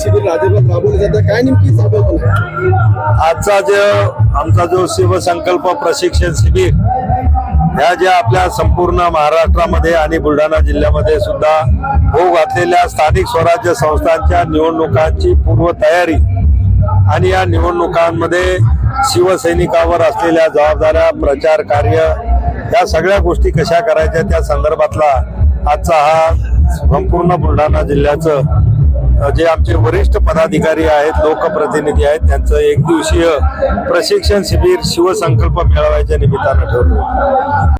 शिवसंकल्प शिबिर राज्यभरात राबवलं जातं काय नेमकी आजचा जो आमचा जो शिवसंकल्प प्रशिक्षण शिबिर ह्या ज्या आपल्या संपूर्ण महाराष्ट्रामध्ये आणि बुलढाणा जिल्ह्यामध्ये सुद्धा होऊ घातलेल्या स्थानिक स्वराज्य संस्थांच्या निवडणुकांची पूर्वतयारी आणि या निवडणुकांमध्ये शिवसैनिकावर असलेल्या जबाबदाऱ्या प्रचार कार्य या सगळ्या गोष्टी कशा करायच्या त्या संदर्भातला आजचा हा संपूर्ण बुलढाणा जिल्ह्याचं जे आमचे वरिष्ठ पदाधिकारी आहेत लोकप्रतिनिधी आहेत त्यांचं एक दिवसीय प्रशिक्षण शिबिर शिवसंकल्प मेळाव्याच्या निमित्तानं ठेवलं